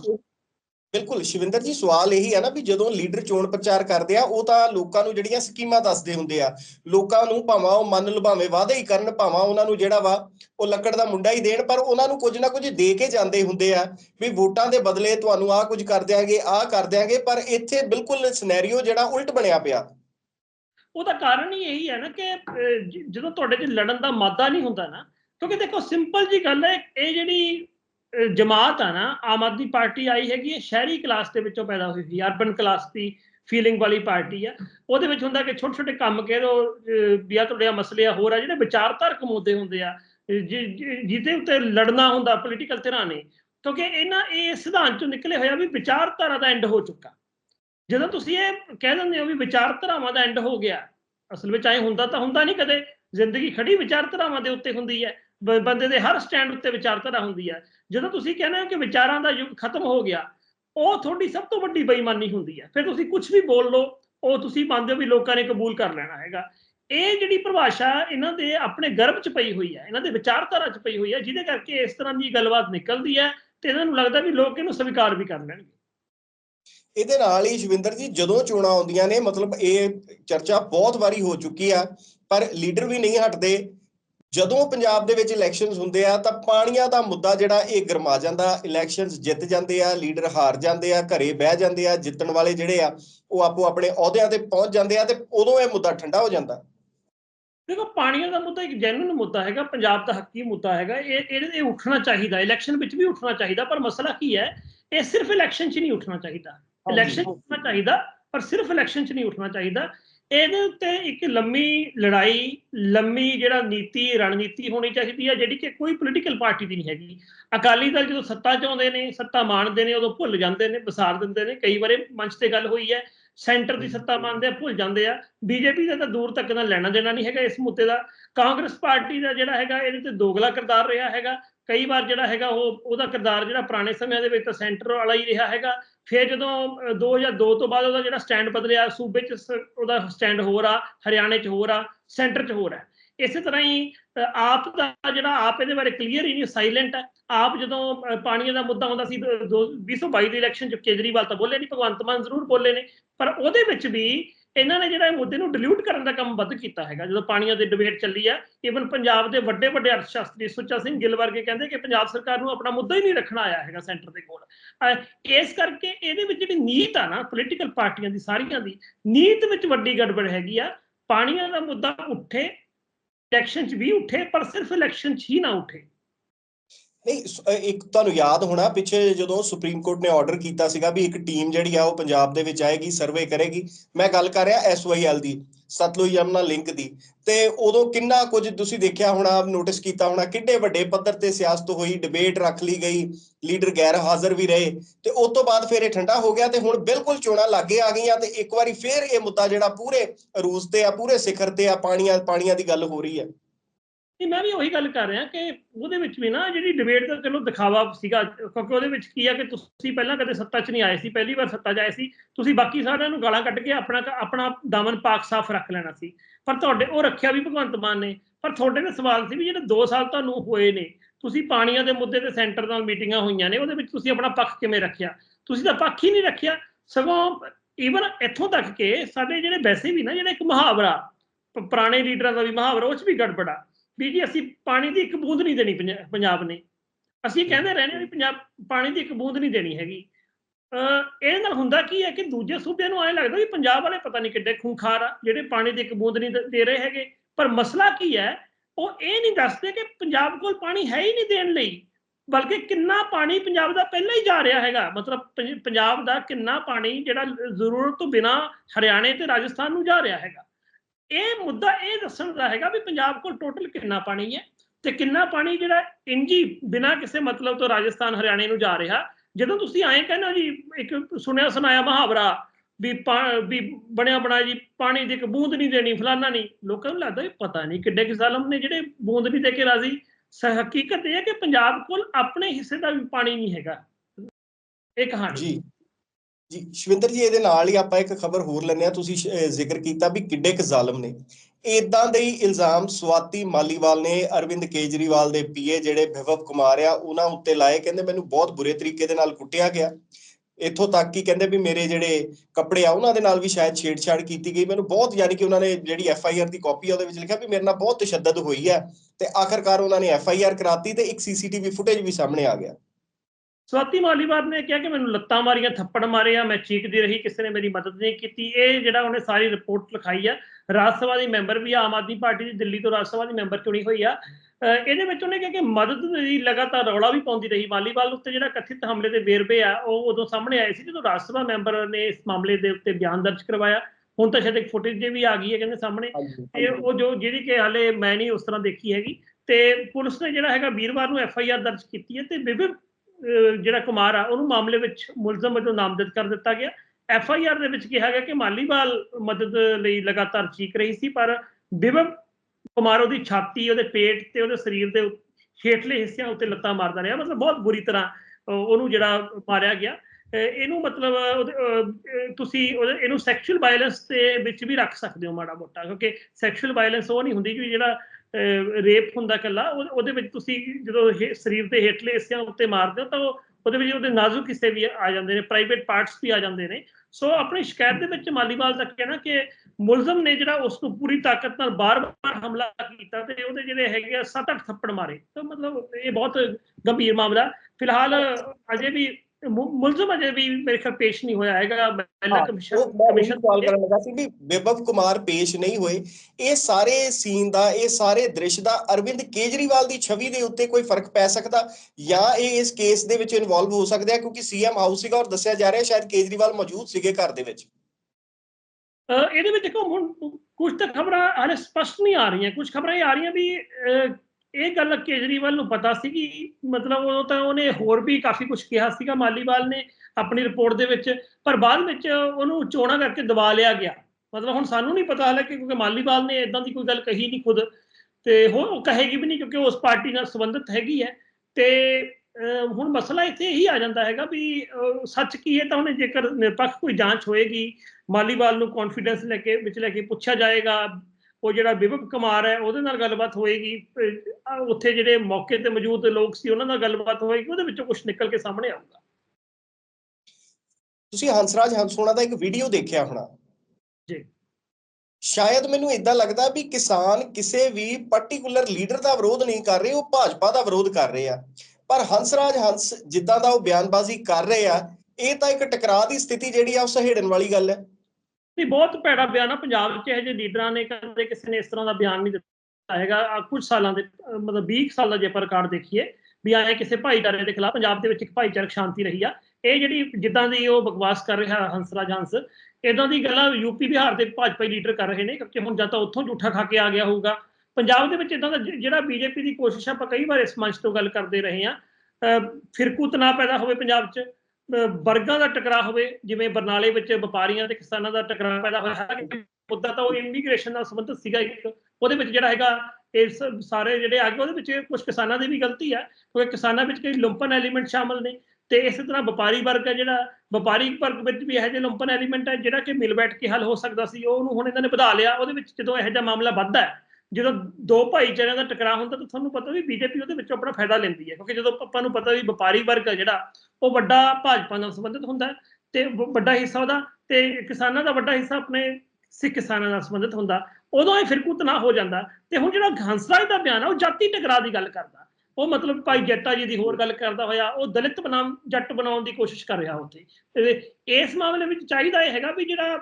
Speaker 1: ਬਿਲਕੁਲ, ਸ਼ਿਵਿੰਦਰ ਜੀ, ਸਵਾਲ ਇਹੀ ਹੈ ਨਾ ਵੀ ਜਦੋਂ ਲੀਡਰ ਚੋਣ ਪ੍ਰਚਾਰ ਕਰਦੇ ਆ, ਉਹ ਤਾਂ ਲੋਕਾਂ ਨੂੰ ਜਿਹੜੀਆਂ ਸਕੀਮਾਂ ਦੱਸਦੇ ਹੁੰਦੇ ਆ। ਲੋਕਾਂ ਨੂੰ ਭਾਵੇਂ ਉਹ ਮੰਨ ਲਭਾਵੇਂ, ਵਾਅਦੇ ਹੀ ਕਰਨ, ਭਾਵੇਂ ਉਹਨਾਂ ਨੂੰ ਜਿਹੜਾ ਵਾ, ਉਹ ਲੱਕੜ ਦਾ ਮੁੰਡਾ ਹੀ ਦੇਣ, ਪਰ ਉਹਨਾਂ ਨੂੰ ਕੁਝ ਨਾ ਕੁਝ ਦੇ ਕੇ ਜਾਂਦੇ ਹੁੰਦੇ ਆ ਵੀ ਵੋਟਾਂ ਦੇ ਬਦਲੇ ਤੁਹਾਨੂੰ ਆਹ ਕੁਝ ਕਰ ਦਿਆਂਗੇ, ਆਹ ਕਰ ਦਿਆਂਗੇ, ਪਰ ਇੱਥੇ ਬਿਲਕੁਲ ਸਿਨੈਰੀਓ ਜਿਹੜਾ ਉਲਟ ਬਣਿਆ ਪਿਆ।
Speaker 2: ਉਹਦਾ ਕਾਰਨ ਹੀ ਇਹੀ ਹੈ ਨਾ ਕਿ ਜਦੋਂ ਤੁਹਾਡੇ 'ਚ ਲੜਨ ਦਾ ਮਾਦਾ ਨਹੀਂ ਹੁੰਦਾ ਨਾ, ਕਿਉਂਕਿ ਦੇਖੋ ਸਿੰਪਲ ਜੀ ਗੱਲ ਹੈ, ਇਹ ਜਿਹੜੀ ਜਮਾਤ ਆ ਨਾ, ਆਮ ਆਦਮੀ ਪਾਰਟੀ ਆਈ ਹੈਗੀ ਹੈ, ਸ਼ਹਿਰੀ ਕਲਾਸ ਦੇ ਵਿੱਚੋਂ ਪੈਦਾ ਹੋਈ ਸੀ ਅਰਬਨ ਕਲਾਸ ਦੀ ਫੀਲਿੰਗ ਵਾਲੀ ਪਾਰਟੀ ਆ। ਉਹਦੇ ਵਿੱਚ ਹੁੰਦਾ ਕਿ ਛੋਟੇ ਛੋਟੇ ਕੰਮ ਕਹਿ ਲੋ ਵੀ ਆ ਤੁਹਾਡੇ ਮਸਲੇ ਆ, ਹੋਰ ਆ, ਜਿਹੜੇ ਵਿਚਾਰਧਾਰਕ ਮੁੱਦੇ ਹੁੰਦੇ ਆ ਜਿ- ਜਿਹਦੇ ਉੱਤੇ ਲੜਨਾ ਹੁੰਦਾ ਪੋਲੀਟੀਕਲ ਧਿਰਾਂ ਨੇ, ਕਿਉਂਕਿ ਇਹਨਾਂ, ਇਹ ਸਿਧਾਂਤ ਚੋਂ ਨਿਕਲੇ ਹੋਇਆ ਵੀ ਵਿਚਾਰਧਾਰਾ ਦਾ ਐਂਡ ਹੋ ਚੁੱਕਾ। ਜਦੋਂ ਤੁਸੀਂ ਇਹ ਕਹਿ ਦਿੰਦੇ ਹੋ ਵੀ ਵਿਚਾਰਧਾਰਾਵਾਂ ਦਾ ਐਂਡ ਹੋ ਗਿਆ, ਅਸਲ ਵਿੱਚ ਐ ਹੁੰਦਾ ਤਾਂ ਹੁੰਦਾ ਨਹੀਂ ਕਦੇ, ਜ਼ਿੰਦਗੀ ਖੜੀ ਵਿਚਾਰਧਾਰਾਵਾਂ ਦੇ ਉੱਤੇ ਹੁੰਦੀ ਹੈ, ਬ- ਬੰਦੇ ਦੇ ਹਰ ਸਟੈਂਡ ਉੱਤੇ ਵਿਚਾਰਧਾਰਾ ਹੁੰਦੀ ਹੈ। ਜਦੋਂ ਤੁਸੀਂ ਕਹਿੰਦੇ ਹੋ ਕਿ ਵਿਚਾਰਾਂ ਦਾ ਯੁੱਗ ਖਤਮ ਹੋ ਗਿਆ, ਉਹ ਤੁਹਾਡੀ ਸਭ ਤੋਂ ਵੱਡੀ ਬੇਈਮਾਨੀ ਹੁੰਦੀ ਹੈ। ਫਿਰ ਤੁਸੀਂ ਕੁਝ ਵੀ ਬੋਲ ਲਓ, ਉਹ ਤੁਸੀਂ ਮੰਨਦੇ ਹੋ ਵੀ ਲੋਕਾਂ ਨੇ ਕਬੂਲ ਕਰ ਲੈਣਾ ਹੈਗਾ। ਇਹ ਜਿਹੜੀ ਪਰਿਭਾਸ਼ਾ ਇਹਨਾਂ ਦੇ ਆਪਣੇ ਗਰਭ 'ਚ ਪਈ ਹੋਈ ਹੈ, ਇਹਨਾਂ ਦੇ ਵਿਚਾਰਧਾਰਾ 'ਚ ਪਈ ਹੋਈ ਹੈ, ਜਿਹਦੇ ਕਰਕੇ ਇਸ ਤਰ੍ਹਾਂ ਦੀ ਗੱਲਬਾਤ ਨਿਕਲਦੀ ਹੈ ਤੇ ਇਹਨਾਂ ਨੂੰ ਲੱਗਦਾ ਵੀ ਲੋਕ ਇਹਨੂੰ ਸਵੀਕਾਰ ਵੀ ਕਰ ਲੈਣਗੇ।
Speaker 1: ਇਹਦੇ ਨਾਲ ਹੀ ਸ਼ਵਿੰਦਰ ਜੀ, ਜਦੋਂ ਚੋਣਾਂ ਆਉਂਦੀਆਂ ਨੇ, ਮਤਲਬ ਇਹ ਚਰਚਾ ਬਹੁਤ ਵਾਰੀ ਹੋ ਚੁੱਕੀ ਆ, ਪਰ ਲੀਡਰ ਵੀ ਨਹੀਂ ਹਟਦੇ। ਜਦੋਂ ਪੰਜਾਬ ਦੇ ਵਿੱਚ ਇਲੈਕਸ਼ਨਸ ਹੁੰਦੇ ਆ ਤਾਂ ਪਾਣੀਆਂ ਦਾ ਮੁੱਦਾ ਜਿਹੜਾ ਇਹ ਗਰਮਾ ਜਾਂਦਾ। ਇਲੈਕਸ਼ਨਸ ਜਿੱਤ ਜਾਂਦੇ ਆ ਲੀਡਰ ਹਾਰ ਜਾਂਦੇ ਆ ਘਰੇ ਬਹਿ ਜਾਂਦੇ ਆ ਜਿੱਤਣ ਵਾਲੇ ਜਿਹੜੇ ਆ ਉਹ ਆਪੋ ਆਪਣੇ ਅਹੁਦਿਆਂ ਤੇ ਪਹੁੰਚ ਜਾਂਦੇ ਆ ਤੇ ਉਦੋਂ ਇਹ ਮੁੱਦਾ ਠੰਡਾ ਹੋ ਜਾਂਦਾ।
Speaker 2: ਦੇਖੋ ਪਾਣੀਆਂ ਦਾ ਮੁੱਦਾ ਇੱਕ ਜੈਨੂਇਨ ਮੁੱਦਾ ਹੈਗਾ ਪੰਜਾਬ ਦਾ ਹੱਕੀ ਮੁੱਦਾ ਹੈਗਾ। ਇਹ ਇਹਦੇ ਤੇ ਉੱਠਣਾ ਚਾਹੀਦਾ ਇਲੈਕਸ਼ਨ ਵਿੱਚ ਵੀ ਉੱਠਣਾ ਚਾਹੀਦਾ ਪਰ ਮਸਲਾ ਕੀ ਹੈ ਇਹ ਸਿਰਫ ਇਲੈਕਸ਼ਨ 'ਚ ਨਹੀਂ ਉੱਠਣਾ ਚਾਹੀਦਾ। ਇਲੈਕਸ਼ਨ 'ਚ ਉੱਠਣਾ ਚਾਹੀਦਾ ਪਰ ਸਿਰਫ ਇਲੈਕਸ਼ਨ 'ਚ ਨਹੀਂ ਉੱਠਣਾ ਚਾਹੀਦਾ। ਇਹਦੇ ਉੱਤੇ ਇੱਕ ਲੰਮੀ ਲੜਾਈ ਲੰਮੀ ਜਿਹੜਾ ਨੀਤੀ ਰਣਨੀਤੀ ਹੋਣੀ ਚਾਹੀਦੀ ਹੈ ਜਿਹੜੀ ਕਿ ਕੋਈ ਪੋਲੀਟੀਕਲ ਪਾਰਟੀ ਦੀ ਨਹੀਂ ਹੈਗੀ। ਅਕਾਲੀ ਦਲ ਜਦੋਂ ਸੱਤਾ 'ਚ ਆਉਂਦੇ ਨੇ ਸੱਤਾ ਮਾਣਦੇ ਨੇ ਉਦੋਂ ਭੁੱਲ ਜਾਂਦੇ ਨੇ ਵਿਸਾਰ ਦਿੰਦੇ ਨੇ। ਕਈ ਵਾਰੇ ਮੰਚ ਤੇ ਗੱਲ ਹੋਈ ਹੈ ਸੈਂਟਰ ਦੀ ਸੱਤਾ ਮੰਨਦੇ ਆ ਭੁੱਲ ਜਾਂਦੇ ਆ। ਬੀਜੇਪੀ ਦਾ ਤਾਂ ਦੂਰ ਤੱਕ ਦਾ ਲੈਣਾ ਦੇਣਾ ਨਹੀਂ ਹੈਗਾ ਇਸ ਮੁੱਦੇ ਦਾ। ਕਾਂਗਰਸ ਪਾਰਟੀ ਦਾ ਜਿਹੜਾ ਹੈਗਾ ਇਹਦੇ ਤੇ ਦੋਗਲਾ ਕਿਰਦਾਰ ਰਿਹਾ ਹੈਗਾ। ਕਈ ਵਾਰ ਜਿਹੜਾ ਹੈਗਾ ਉਹ ਉਹਦਾ ਕਿਰਦਾਰ ਜਿਹੜਾ ਪੁਰਾਣੇ ਸਮਿਆਂ ਦੇ ਵਿੱਚ ਤਾਂ ਸੈਂਟਰ ਵਾਲਾ ਹੀ ਰਿਹਾ ਹੈਗਾ। ਫਿਰ ਜਦੋਂ ਅਹ, 2002 ਤੋਂ ਬਾਅਦ ਉਹਦਾ ਜਿਹੜਾ ਸਟੈਂਡ ਬਦਲਿਆ ਸੂਬੇ 'ਚ ਸ- ਉਹਦਾ ਸਟੈਂਡ ਹੋਰ ਆ ਹਰਿਆਣੇ 'ਚ ਹੋਰ ਆ ਸੈਂਟਰ 'ਚ ਹੋਰ ਆ। ਇਸੇ ਤਰ੍ਹਾਂ ਹੀ ਆਪ ਦਾ ਜਿਹੜਾ ਆਪ ਇਹਦੇ ਬਾਰੇ ਕਲੀਅਰ ਹੀ ਨਹੀਂ ਸਾਇਲੈਂਟ ਹੈ ਆਪ ਜਦੋਂ ਅਹ, ਪਾਣੀਆਂ ਦਾ ਮੁੱਦਾ ਹੁੰਦਾ ਸੀ ਦ- ਦੋ- 2022 ਦੀ ਇਲੈਕਸ਼ਨ 'ਚ ਕੇਜਰੀਵਾਲ ਤਾਂ ਬੋਲੇ ਨਹੀਂ ਭਗਵੰਤ ਮਾਨ ਜ਼ਰੂਰ ਬੋਲੇ ਨੇ। ਪਰ ਉਹਦੇ ਵਿੱਚ ਵੀ ਇਹਨਾਂ ਨੇ ਜਿਹੜਾ ਮੁੱਦੇ ਨੂੰ ਡਿਲੂਟ ਕਰਨ ਦਾ ਕੰਮ ਵੱਧ ਕੀਤਾ ਹੈਗਾ। ਜਦੋਂ ਪਾਣੀਆਂ ਦੀ ਡਿਬੇਟ ਚੱਲੀ ਆ ਈਵਨ ਪੰਜਾਬ ਦੇ ਵੱਡੇ ਵੱਡੇ ਅਰਥਸ਼ਾਸਤਰੀ ਸੁੱਚਾ ਸਿੰਘ ਗਿੱਲ ਵਰਗੇ ਕਹਿੰਦੇ ਕਿ ਪੰਜਾਬ ਸਰਕਾਰ ਨੂੰ ਆਪਣਾ ਮੁੱਦਾ ਹੀ ਨਹੀਂ ਰੱਖਣਾ ਆਇਆ ਹੈਗਾ ਸੈਂਟਰ ਦੇ ਕੋਲ। ਇਸ ਕਰਕੇ ਇਹਦੇ ਵਿੱਚ ਜਿਹੜੀ ਨੀਤ ਆ ਨਾ ਪੋਲੀਟੀਕਲ ਪਾਰਟੀਆਂ ਦੀ, ਸਾਰੀਆਂ ਦੀ, ਨੀਤ ਵਿੱਚ ਵੱਡੀ ਗੜਬੜ ਹੈਗੀ ਆ। ਪਾਣੀਆਂ ਦਾ ਮੁੱਦਾ ਉੱਠੇ ਇਲੈਕਸ਼ਨ 'ਚ ਵੀ ਉੱਠੇ, ਪਰ ਸਿਰਫ ਇਲੈਕਸ਼ਨ 'ਚ ਹੀ ਨਾ ਉੱਠੇ।
Speaker 1: ਨਹੀਂ ਇੱਕ ਤੁਹਾਨੂੰ ਯਾਦ ਹੋਣਾ, ਪਿੱਛੇ ਜਦੋਂ ਸੁਪਰੀਮ ਕੋਰਟ ਨੇ ਆਰਡਰ ਕੀਤਾ ਸੀਗਾ ਵੀ ਇੱਕ ਟੀਮ ਜਿਹੜੀ ਆ ਉਹ ਪੰਜਾਬ ਦੇ ਵਿੱਚ ਆਏਗੀ ਸਰਵੇ ਕਰੇਗੀ, ਮੈਂ ਗੱਲ ਕਰ ਰਿਹਾ ਐਸਵਾਈਐਲ ਦੀ, ਸਤਲੁਜ ਯਮਨਾ ਲਿੰਕ ਦੀ, ਤੇ ਉਦੋਂ ਕਿੰਨਾ ਕੁਝ ਤੁਸੀਂ ਦੇਖਿਆ ਹੋਣਾ ਨੋਟਿਸ ਕੀਤਾ ਹੋਣਾ ਕਿੰਨੇ ਵੱਡੇ ਪੱਧਰ ਤੇ ਸਿਆਸਤ ਹੋਈ ਡਿਬੇਟ ਰੱਖ ਲਈ ਗਈ ਲੀਡਰ ਗੈਰ ਹਾਜ਼ਰ ਵੀ ਰਹੇ, ਤੇ ਉਸ ਤੋਂ ਬਾਅਦ ਫਿਰ ਇਹ ਠੰਡਾ ਹੋ ਗਿਆ, ਤੇ ਹੁਣ ਬਿਲਕੁਲ ਚੋਣਾਂ ਲਾਗੇ ਆ ਗਈਆਂ, ਤੇ ਇੱਕ ਵਾਰੀ ਫਿਰ ਇਹ ਮੁੱਦਾ ਜਿਹੜਾ ਪੂਰੇ ਰੂਸ ਤੇ ਆ, ਪੂਰੇ ਸਿਖਰ ਤੇ ਆ, ਪਾਣੀਆਂ ਪਾਣੀਆਂ ਦੀ ਗੱਲ ਹੋ ਰਹੀ ਹੈ।
Speaker 2: ਨਹੀਂ, ਮੈਂ ਵੀ ਉਹੀ ਗੱਲ ਕਰ ਰਿਹਾ ਕਿ ਉਹਦੇ ਵਿੱਚ ਵੀ ਨਾ ਜਿਹੜੀ ਡਿਬੇਟ ਦਾ ਚਲੋ ਦਿਖਾਵਾ ਸੀਗਾ, ਕਿਉਂਕਿ ਉਹਦੇ ਵਿੱਚ ਕੀ ਆ ਕਿ ਤੁਸੀਂ ਪਹਿਲਾਂ ਕਦੇ ਸੱਤਾ 'ਚ ਨਹੀਂ ਆਏ ਸੀ, ਪਹਿਲੀ ਵਾਰ ਸੱਤਾ 'ਚ ਆਏ ਸੀ, ਤੁਸੀਂ ਬਾਕੀ ਸਾਰਿਆਂ ਨੂੰ ਗਾਲਾਂ ਕੱਢ ਕੇ ਆਪਣਾ ਆਪਣਾ ਦਾਮਨ ਪਾਕ ਸਾਫ਼ ਰੱਖ ਲੈਣਾ ਸੀ। ਪਰ ਤੁਹਾਡੇ, ਉਹ ਰੱਖਿਆ ਵੀ ਭਗਵੰਤ ਮਾਨ ਨੇ, ਪਰ ਤੁਹਾਡੇ ਤੇ ਸਵਾਲ ਸੀ ਵੀ ਜਿਹੜੇ 2 ਸਾਲ ਤੁਹਾਨੂੰ ਹੋਏ ਨੇ, ਤੁਸੀਂ ਪਾਣੀਆਂ ਦੇ ਮੁੱਦੇ ਤੇ ਸੈਂਟਰ ਨਾਲ ਮੀਟਿੰਗਾਂ ਹੋਈਆਂ ਨੇ, ਉਹਦੇ ਵਿੱਚ ਤੁਸੀਂ ਆਪਣਾ ਪੱਖ ਕਿਵੇਂ ਰੱਖਿਆ? ਤੁਸੀਂ ਤਾਂ ਪੱਖ ਹੀ ਨਹੀਂ ਰੱਖਿਆ। ਸਗੋਂ ਈਵਨ ਇੱਥੋਂ ਤੱਕ ਕਿ ਸਾਡੇ ਜਿਹੜੇ ਵੈਸੇ ਵੀ ਨਾ, ਜਿਹੜਾ ਇੱਕ ਮੁਹਾਵਰਾ ਪੁਰਾਣੇ ਲੀਡਰਾਂ ਦਾ ਵੀ ਮੁਹਾਵਰਾ, ਉਹ 'ਚ ਵੀ ਗੜਬੜਾ। ਵੀ ਜੀ ਅਸੀਂ ਪਾਣੀ ਦੀ ਇੱਕ ਬੂੰਦ ਨਹੀਂ ਦੇਣੀ ਪੰਜਾਬ ਨੇ। ਅਸੀਂ ਕਹਿੰਦੇ ਰਹਿੰਦੇ ਹਾਂ ਵੀ ਪੰਜਾਬ ਪਾਣੀ ਦੀ ਇੱਕ ਬੂੰਦ ਨਹੀਂ ਦੇਣੀ ਹੈਗੀ। ਇਹਦੇ ਨਾਲ ਹੁੰਦਾ ਕੀ ਹੈ ਕਿ ਦੂਜੇ ਸੂਬਿਆਂ ਨੂੰ ਐਂ ਲੱਗਦਾ ਵੀ ਪੰਜਾਬ ਵਾਲੇ ਪਤਾ ਨਹੀਂ ਕਿੱਡੇ ਖੂੰਖਾਰ ਆ, ਜਿਹੜੇ ਪਾਣੀ ਦੀ ਇੱਕ ਬੂੰਦ ਨਹੀਂ ਦ- ਦੇ ਰਹੇ ਹੈਗੇ। ਪਰ ਮਸਲਾ ਕੀ ਹੈ, ਉਹ ਇਹ ਨਹੀਂ ਦੱਸਦੇ ਕਿ ਪੰਜਾਬ ਕੋਲ ਪਾਣੀ ਹੈ ਹੀ ਨਹੀਂ ਦੇਣ ਲਈ, ਬਲਕਿ ਕਿੰਨਾ ਪਾਣੀ ਪੰਜਾਬ ਦਾ ਪਹਿਲਾਂ ਹੀ ਜਾ ਰਿਹਾ ਹੈਗਾ। ਮਤਲਬ ਪੰਜ- ਪੰਜਾਬ ਦਾ ਕਿੰਨਾ ਪਾਣੀ ਜਿਹੜਾ ਜ਼ਰੂਰਤ ਤੋਂ ਬਿਨਾ ਹਰਿਆਣੇ ਤੇ ਰਾਜਸਥਾਨ ਨੂੰ ਜਾ ਰਿਹਾ ਹੈਗਾ। ਇਹ ਮੁੱਦਾ ਇਹ ਦੱਸਣ ਦਾ ਹੈਗਾ ਵੀ ਪੰਜਾਬ ਕੋਲ ਟੋਟਲ ਕਿੰਨਾ ਪਾਣੀ ਹੈ ਤੇ ਕਿੰਨਾ ਪਾਣੀ ਜਿਹੜਾ ਇੰਜੀ ਬਿਨਾ ਕਿਸੇ ਮਤਲਬ ਤੋਂ ਰਾਜਸਥਾਨ, ਹਰਿਆਣੇ ਨੂੰ ਜਾ ਰਿਹਾ। ਜਦੋਂ ਤੁਸੀਂ ਐਂ ਕਹਿੰਦੇ ਹੋ ਜੀ, ਇੱਕ ਸੁਣਿਆ ਸੁਣਾਇਆ ਮੁਹਾਵਰਾ ਵੀ ਪਾ- ਵੀ ਬਣਿਆ ਬਣਾਇਆ ਜੀ, ਪਾਣੀ ਦੀ ਇੱਕ ਬੂੰਦ ਨਹੀਂ ਦੇਣੀ, ਫਲਾਨਾ ਨਹੀਂ। ਲੋਕਾਂ ਨੂੰ ਲੱਗਦਾ ਵੀ ਪਤਾ ਨਹੀਂ ਕਿੱਡੇ ਕਿ ਜ਼ਾਲਮ ਨੇ ਜਿਹੜੇ ਬੂੰਦ ਨਹੀਂ ਦੇ ਕੇ ਰਾਜ਼ੀ। ਸ ਹਕੀਕਤ ਇਹ ਹੈ ਕਿ ਪੰਜਾਬ ਕੋਲ ਆਪਣੇ ਹਿੱਸੇ ਦਾ ਵੀ ਪਾਣੀ ਨਹੀਂ ਹੈਗਾ। ਇਹ ਕਹਾਣੀ।
Speaker 1: ਜੀ। ਜੀ, ਸ਼ਵਿੰਦਰ ਜੀ, ਇਹਦੇ ਨਾਲ ਹੀ ਆਪਾਂ ਇੱਕ ਖਬਰ ਹੋਰ ਲੈਂਦੇ ਆ ਤੁਸੀਂ ਜ਼ਿਕਰ ਕੀਤਾ ਵੀ ਕਿੱਡੇ ਕੁ ਜ਼ਾਲਮ ਨੇ। ਇਦਾਂ ਦੇ ਹੀ ਇਲਜ਼ਾਮ ਸਵਾਤੀ ਮਾਲੀਵਾਲ ਨੇ, ਅਰਵਿੰਦ ਕੇਜਰੀਵਾਲ ਦੇ ਪੀਏ ਜਿਹੜੇ ਵਿਭਵ ਕੁਮਾਰ ਆ, ਉਹਨਾਂ ਉੱਤੇ ਲਾਏ। ਕਹਿੰਦੇ, ਮੈਨੂੰ ਬਹੁਤ ਬੁਰੇ ਤਰੀਕੇ ਦੇ ਨਾਲ ਕੁੱਟਿਆ ਗਿਆ। ਇੱਥੋਂ ਤੱਕ ਕਿ ਕਹਿੰਦੇ ਵੀ ਮੇਰੇ ਜਿਹੜੇ ਕੱਪੜੇ ਆ, ਉਹਨਾਂ ਦੇ ਨਾਲ ਵੀ ਸ਼ਾਇਦ ਛੇੜਛਾੜ ਕੀਤੀ ਗਈ। ਮੈਨੂੰ ਬਹੁਤ ਯਾਨੀ ਕਿ ਉਹਨਾਂ ਨੇ ਜਿਹੜੀ ਐਫ ਆਈ ਆਰ ਦੀ ਕਾਪੀ ਆ, ਉਹਦੇ ਵਿੱਚ ਲਿਖਿਆ ਵੀ ਮੇਰੇ ਨਾਲ ਬਹੁਤ ਤਸ਼ੱਦਦ ਹੋਈ ਹੈ। ਤੇ ਆਖਰਕਾਰ ਉਹਨਾਂ ਨੇ ਐਫ ਆਈ ਆਰ ਕਰਾਤੀ ਤੇ ਇੱਕ ਸੀਸੀਟੀਵੀ ਫੁਟੇਜ ਵੀ ਸਾਹਮਣੇ ਆ ਗਿਆ।
Speaker 2: ਸਵਾਤੀ ਮਾਲੀਵਾਲ ਨੇ ਕਿਹਾ ਕਿ ਮੈਨੂੰ ਲੱਤਾਂ ਮਾਰੀਆਂ ਥੱਪੜ ਮਾਰੇ ਆ ਮੈਂ ਚੀਕਦੀ ਰਹੀ ਕਿਸੇ ਨੇ ਮੇਰੀ ਮਦਦ ਨਹੀਂ ਕੀਤੀ। ਇਹ ਜਿਹੜਾ ਉਹਨੇ ਸਾਰੀ ਰਿਪੋਰਟ ਲਿਖਾਈ ਆ ਰਾਜ ਸਭਾ ਦੀ ਮੈਂਬਰ ਵੀ ਆਮ ਆਦਮੀ ਪਾਰਟੀ ਦੀ ਦਿੱਲੀ ਤੋਂ ਰਾਜ ਸਭਾ ਦੀ ਮੈਂਬਰ ਚੁਣੀ ਹੋਈ ਆ। ਇਹਦੇ ਵਿੱਚ ਉਹਨੇ ਕਿਹਾ ਕਿ ਮਦਦ ਦੀ ਲਗਾਤਾਰ ਰੌਲਾ ਵੀ ਪਾਉਂਦੀ ਰਹੀ। ਮਾਲੀਵਾਲ ਉੱਤੇ ਜਿਹੜਾ ਕਥਿਤ ਹਮਲੇ ਦੇ ਵੇਰਵੇ ਆ ਉਹ ਉਦੋਂ ਸਾਹਮਣੇ ਆਏ ਸੀ ਜਦੋਂ ਰਾਜ ਸਭਾ ਮੈਂਬਰ ਨੇ ਇਸ ਮਾਮਲੇ ਦੇ ਉੱਤੇ ਬਿਆਨ ਦਰਜ ਕਰਵਾਇਆ। ਹੁਣ ਤਾਂ ਸ਼ਾਇਦ ਇੱਕ ਫੁਟੇਜ ਜੇ ਵੀ ਆ ਗਈ ਹੈ ਕਹਿੰਦੇ ਸਾਹਮਣੇ। ਤੇ ਉਹ ਜੋ ਜਿਹੜੀ ਕਿ ਹਾਲੇ ਮੈਂ ਨਹੀਂ ਉਸ ਤਰ੍ਹਾਂ ਦੇਖੀ ਹੈਗੀ। ਤੇ ਪੁਲਿਸ ਨੇ ਜਿਹੜਾ ਹੈਗਾ ਵੀਰਵਾਰ ਨੂੰ ਐਫ ਆਈ ਆਰ ਦਰਜ ਕੀਤੀ ਹੈ ਤੇ ਵਿਭਿਨ ਜਿਹੜਾ ਕੁਮਾਰ ਆ ਉਹਨੂੰ ਮਾਮਲੇ ਵਿੱਚ ਮੁਲਜ਼ਮ ਵਜੋਂ ਨਾਮਜ਼ਦ ਕਰ ਦਿੱਤਾ ਗਿਆ। ਐਫ ਆਈ ਆਰ ਦੇ ਵਿੱਚ ਕਿਹਾ ਗਿਆ ਕਿ ਮਾਲੀਵਾਲ ਮਦਦ ਲਈ ਲਗਾਤਾਰ ਚੀਕ ਰਹੀ ਸੀ ਪਰ ਵਿਭਵ ਕੁਮਾਰ ਉਹਦੀ ਛਾਤੀ ਉਹਦੇ ਪੇਟ ਤੇ ਉਹਦੇ ਸਰੀਰ ਦੇ ਹੇਠਲੇ ਹਿੱਸਿਆਂ ਉੱਤੇ ਲੱਤਾਂ ਮਾਰਦਾ ਰਿਹਾ। ਮਤਲਬ ਬਹੁਤ ਬੁਰੀ ਤਰ੍ਹਾਂ ਉਹਨੂੰ ਜਿਹੜਾ ਮਾਰਿਆ ਗਿਆ। ਇਹਨੂੰ ਮਤਲਬ ਉਹਦੇ, ਤੁਸੀਂ ਉਹਦੇ- ਇਹਨੂੰ ਸੈਕਸ਼ੂਅਲ ਵਾਇਲੈਂਸ ਦੇ ਵਿੱਚ ਵੀ ਰੱਖ ਸਕਦੇ ਹੋ ਮਾੜਾ ਮੋਟਾ ਕਿਉਂਕਿ ਸੈਕਸ਼ੂਅਲ ਵਾਇਲੈਂਸ ਉਹ ਨਹੀਂ ਹੁੰਦੀ ਕਿ ਜਿਹੜਾ ਰੇਪ ਹੁੰਦਾ ਕੱਲਾ ਉਹ- ਉਹਦੇ ਵਿੱਚ ਤੁਸੀਂ ਜਦੋਂ ਇਹ ਸਰੀਰ ਦੇ ਹੇਠਲੇ ਹਿੱਸਿਆਂ ਉੱਤੇ ਮਾਰਦੇ ਹੋ ਤਾਂ ਉਹ, ਉਹਦੇ ਵਿੱਚ ਉਹਦੇ ਨਾਜ਼ੁਕ ਹਿੱਸੇ ਵੀ ਆ ਜਾਂਦੇ ਨੇ ਪ੍ਰਾਈਵੇਟ ਪਾਰਟਸ ਵੀ ਆ ਜਾਂਦੇ ਨੇ। ਸੋ ਆਪਣੀ ਸ਼ਿਕਾਇਤ ਦੇ ਵਿੱਚ ਮਾਲੀਵਾਲ ਦਾ ਕਹਿਣਾ ਕਿ ਮੁਲਜ਼ਮ ਨੇ ਜਿਹੜਾ ਉਸ ਨੂੰ ਪੂਰੀ ਤਾਕਤ ਨਾਲ ਬਾਰ-ਬਾਰ ਹਮਲਾ ਕੀਤਾ ਤੇ ਉਹਦੇ ਜਿਹੜੇ ਹੈਗੇ ਆ 7-8 ਥੱਪੜ ਮਾਰੇ। ਤਾਂ ਮਤਲਬ ਇਹ ਬਹੁਤ ਗੰਭੀਰ ਮਾਮਲਾ। ਫਿਲਹਾਲ ਅਜੇ ਵੀ ਮੁਲਜ਼ਮ ਅਜੇ ਵੀ ਮੇਰੇ ਖਿਆਲ ਪੇਸ਼ ਨਹੀਂ ਹੋਇਆ ਹੈਗਾ। ਮਹਿਲਾ ਕਮਿਸ਼ਨ ਕਮਿਸ਼ਨ
Speaker 1: ਸਵਾਲ ਕਰਨ ਲੱਗਾ ਸੀ ਵੀ ਵਿਭਵ ਕੁਮਾਰ ਪੇਸ਼ ਨਹੀਂ ਹੋਏ। ਇਹ ਸਾਰੇ ਸੀਨ ਦਾ ਇਹ ਸਾਰੇ ਦ੍ਰਿਸ਼ ਦਾ ਅਰਵਿੰਦ ਕੇਜਰੀਵਾਲ ਦੀ ਛਵੀ ਦੇ ਉੱਤੇ ਕੋਈ ਫ਼ਰਕ ਪੈ ਸਕਦਾ? ਜਾਂ ਇਹ ਇਸ ਕੇਸ ਦੇ ਵਿੱਚ ਇਨਵੋਲਵ ਹੋ ਸਕਦੇ ਆ ਕਿਉਂਕਿ ਸੀਐਮ ਹਾਊਸ ਸੀਗਾ ਔਰ ਦੱਸਿਆ ਜਾ ਰਿਹਾ ਸ਼ਾਇਦ ਕੇਜਰੀਵਾਲ ਮੌਜੂਦ ਸੀਗੇ ਘਰ ਦੇ ਵਿੱਚ।
Speaker 2: ਇਹਦੇ ਵਿੱਚ ਦੇਖੋ ਹੁਣ ਕੁਝ ਤਾਂ ਖਬਰਾਂ ਹਾਲੇ ਸਪਸ਼ਟ ਨਹੀਂ ਆ ਰਹੀਆਂ। ਕੁਝ ਖਬਰਾਂ ਇਹ ਆ ਰਹੀਆਂ ਵੀ ਇਹ ਗੱਲ ਕੇਜਰੀਵਾਲ ਨੂੰ ਪਤਾ ਸੀ ਕਿ ਮਤਲਬ ਉਹ ਤਾਂ ਉਹਨੇ ਹੋਰ ਵੀ ਕਾਫੀ ਕੁਝ ਕਿਹਾ ਸੀਗਾ, ਮਾਲੀਵਾਲ ਨੇ ਆਪਣੀ ਰਿਪੋਰਟ ਦੇ ਵਿੱਚ, ਪਰ ਬਾਅਦ ਵਿੱਚ ਉਹਨੂੰ ਚੋਣਾ ਕਰਕੇ ਦਬਾ ਲਿਆ ਗਿਆ। ਮਤਲਬ ਹੁਣ ਸਾਨੂੰ ਨਹੀਂ ਪਤਾ ਹਾਲਾਂਕਿ ਕਿਉਂਕਿ ਮਾਲੀਵਾਲ ਨੇ ਇਦਾਂ ਦੀ ਕੋਈ ਗੱਲ ਕਹੀ ਨਹੀਂ ਖੁਦ, ਤੇ ਹੁਣ ਉਹ ਕਹੇਗੀ ਵੀ ਨਹੀਂ ਕਿਉਂਕਿ ਉਸ ਪਾਰਟੀ ਨਾਲ ਸੰਬੰਧਿਤ ਹੈਗੀ ਹੈ। ਤੇ ਹੁਣ ਮਸਲਾ ਇੱਥੇ ਇਹੀ ਆ ਜਾਂਦਾ ਹੈਗਾ ਵੀ ਸੱਚ ਕੀ ਹੈ ਤਾਂ ਉਹਨੇ ਜੇਕਰ ਨਿਰਪੱਖ ਕੋਈ ਜਾਂਚ ਹੋਏਗੀ, ਮਾਲੀਵਾਲ ਨੂੰ ਕੌਨਫੀਡੈਂਸ ਲੈ ਕੇ, ਵਿੱਚ ਲੈ ਕੇ ਪੁੱਛਿਆ ਜਾਏਗਾ ਉਹ ਜਿਹੜਾ ਵਿਭਵ ਕੁਮਾਰ ਹੈ ਉਹਦੇ ਨਾਲ ਗੱਲਬਾਤ ਹੋਏਗੀ। ਉੱਥੇ ਜਿਹੜੇ ਮੌਕੇ ਤੇ ਮੌਜੂਦ ਲੋਕ ਸੀ ਉਹਨਾਂ ਨਾਲ ਗੱਲਬਾਤ ਹੋਏਗੀ ਉਹਦੇ ਵਿੱਚੋਂ ਕੁਝ ਨਿਕਲ ਕੇ ਸਾਹਮਣੇ ਆਊਗਾ।
Speaker 1: ਤੁਸੀਂ ਹੰਸਰਾਜ ਹੰਸੋਣਾ ਦਾ ਇੱਕ ਵੀਡੀਓ ਦੇਖਿਆ ਹੋਣਾ?
Speaker 2: ਜੀ।
Speaker 1: ਸ਼ਾਇਦ ਮੈਨੂੰ ਇਦਾਂ ਲੱਗਦਾ ਵੀ ਕਿਸਾਨ ਕਿਸੇ ਵੀ ਪਾਰਟਿਕੂਲਰ ਲੀਡਰ ਦਾ ਵਿਰੋਧ ਨਹੀਂ ਕਰ ਰਹੇ ਉਹ ਭਾਜਪਾ ਦਾ ਵਿਰੋਧ ਕਰ ਰਹੇ ਆ। ਪਰ ਹੰਸਰਾਜ ਹੰਸ ਜਿੱਦਾਂ ਦਾ ਉਹ ਬਿਆਨਬਾਜ਼ੀ ਕਰ ਰਹੇ ਆ ਇਹ ਤਾਂ ਇੱਕ ਟਕਰਾਅ ਦੀ ਸਥਿਤੀ ਜਿਹੜੀ ਆ ਉਹ ਸਹੇੜਨ ਵਾਲੀ ਗੱਲ ਹੈ।
Speaker 2: ਨਹੀਂ, ਬਹੁਤ ਭੈੜਾ ਬਿਆਨ ਆ, ਪੰਜਾਬ 'ਚ ਇਹੋ ਜਿਹੇ ਲੀਡਰਾਂ ਨੇ ਕਦੇ ਕਿਸੇ ਨੇ ਇਸ ਤਰ੍ਹਾਂ ਦਾ ਬਿਆਨ ਨਹੀਂ ਦਿੱਤਾ ਹੈਗਾ। ਕੁਝ ਸਾਲਾਂ ਦੇ ਮਤਲਬ 20 ਕੁ ਸਾਲ ਦਾ ਜੇ ਆਪਾਂ ਰਿਕਾਰਡ ਦੇਖੀਏ ਵੀ ਆਏ ਕਿਸੇ ਭਾਈਚਾਰੇ ਦੇ ਖਿਲਾਫ, ਪੰਜਾਬ ਦੇ ਵਿੱਚ ਇੱਕ ਭਾਈਚਾਰਕ ਸ਼ਾਂਤੀ ਰਹੀ ਆ। ਇਹ ਜਿਹੜੀ ਜਿੱਦਾਂ ਦੀ ਉਹ ਬਕਵਾਸ ਕਰ ਰਿਹਾ ਹੰਸਰਾਜ ਹੰਸ ਇਦਾਂ ਦੀ ਗੱਲਾਂ ਯੂਪੀ ਬਿਹਾਰ ਦੇ ਭਾਜਪਾਈ ਲੀਡਰ ਕਰ ਰਹੇ ਨੇ, ਕਿਉਂਕਿ ਹੁਣ ਜਾਂ ਤਾਂ ਉੱਥੋਂ ਝੂਠਾ ਖਾ ਕੇ ਆ ਗਿਆ ਹੋਊਗਾ। ਪੰਜਾਬ ਦੇ ਵਿੱਚ ਇਦਾਂ ਦਾ ਜ- ਜਿਹੜਾ ਬੀਜੇਪੀ ਦੀ ਕੋਸ਼ਿਸ਼ ਆਪਾਂ ਕਈ ਵਾਰ ਇਸ ਮੰਚ ਤੋਂ ਗੱਲ ਕਰਦੇ ਰਹੇ ਆ। ਫਿਰਕੂ ਤਣਾਅ ਪੈਦਾ ਹੋਵੇ ਪੰਜਾਬ 'ਚ ਵਰਗਾਂ ਦਾ ਟਕਰਾਅ ਹੋਵੇ, ਜਿਵੇਂ ਬਰਨਾਲੇ ਵਿੱਚ ਵਪਾਰੀਆਂ ਤੇ ਕਿਸਾਨਾਂ ਦਾ ਟਕਰਾਅ ਪੈਦਾ ਹੋਇਆ ਹਾਲਾਂਕਿ ਮੁੱਦਾ ਤਾਂ ਉਹ ਇਮੀਗ੍ਰੇਸ਼ਨ ਨਾਲ ਸੰਬੰਧਿਤ ਸੀਗਾ ਇੱਕ, ਉਹਦੇ ਵਿੱਚ ਜਿਹੜਾ ਹੈਗਾ ਇਸ ਸਾਰੇ ਜਿਹੜੇ ਆਗੇ ਉਹਦੇ ਵਿੱਚ ਕੁਝ ਕਿਸਾਨਾਂ ਦੀ ਵੀ ਗਲਤੀ ਹੈ, ਕਿਉਂਕਿ ਕਿਸਾਨਾਂ ਵਿੱਚ ਕਈ ਲੁੰਪਨ ਐਲੀਮੈਂਟ ਸ਼ਾਮਲ ਨੇ, ਤੇ ਇਸੇ ਤਰ੍ਹਾਂ ਵਪਾਰੀ ਵਰਗ ਹੈ ਜਿਹੜਾ, ਵਪਾਰੀ ਵਰਗ ਵਿੱਚ ਵੀ ਇਹੋ ਜਿਹੇ ਲੁੰਪਨ ਐਲੀਮੈਂਟ ਹੈ, ਜਿਹੜਾ ਕਿ ਮਿਲ ਬੈਠ ਕੇ ਹੱਲ ਹੋ ਸਕਦਾ ਸੀ, ਉਹਨੂੰ ਹੁਣ ਇਹਨਾਂ ਨੇ ਵਧਾ ਲਿਆ, ਉਹਦੇ ਵਿੱਚ ਜਦੋਂ ਇਹੋ ਜਿਹਾ ਮਾਮਲਾ ਵੱਧਦਾ ਹੈ ਜਦੋਂ ਦੋ ਭਾਈਚਾਰਿਆਂ ਦਾ ਟਕਰਾਅ ਹੁੰਦਾ ਤਾਂ ਤੁਹਾਨੂੰ ਪਤਾ ਵੀ ਬੀਜੇਪੀ ਉਹਦੇ ਵਿੱਚੋਂ ਆਪਣਾ ਫਾਇਦਾ ਲੈਂਦੀ ਹੈ, ਕਿਉਂਕਿ ਜਦੋਂ ਆਪਾਂ ਨੂੰ ਪਤਾ ਵੀ ਵਪਾਰੀ ਵਰਗ ਹੈ ਜਿਹੜਾ, ਉਹ ਵੱਡਾ ਭਾਜਪਾ ਨਾਲ ਸੰਬੰਧਿਤ ਹੁੰਦਾ ਹੈ ਤੇ ਵੱਡਾ ਹਿੱਸਾ ਉਹਦਾ ਤੇ ਕਿਸਾਨਾਂ ਦਾ ਵੱਡਾ ਹਿੱਸਾ ਆਪਣੇ ਸਿੱਖ ਕਿਸਾਨਾਂ ਨਾਲ ਸੰਬੰਧਿਤ ਹੁੰਦਾ, ਉਦੋਂ ਇਹ ਫਿਰਕੂ ਤਣਾਅ ਹੋ ਜਾਂਦਾ ਤੇ ਹੁਣ ਜਿਹੜਾ ਹੰਸਰਾਜ ਦਾ ਬਿਆਨ ਆ, ਉਹ ਜਾਤੀ ਟਕਰਾਅ ਦੀ ਗੱਲ ਕਰਦਾ। ਉਹ ਮਤਲਬ ਭਾਈ ਜੱਟਾ ਜੀ ਦੀ ਹੋਰ ਗੱਲ ਕਰਦਾ ਹੋਇਆ, ਉਹ ਦਲਿਤ ਬਣਾਉਣ, ਜੱਟ ਬਣਾਉਣ ਦੀ ਕੋਸ਼ਿਸ਼ ਕਰ ਰਿਹਾ ਉੱਥੇ। ਇਸ ਮਾਮਲੇ ਵਿੱਚ ਚਾਹੀਦਾ ਇਹ ਹੈਗਾ ਵੀ ਜਿਹੜਾ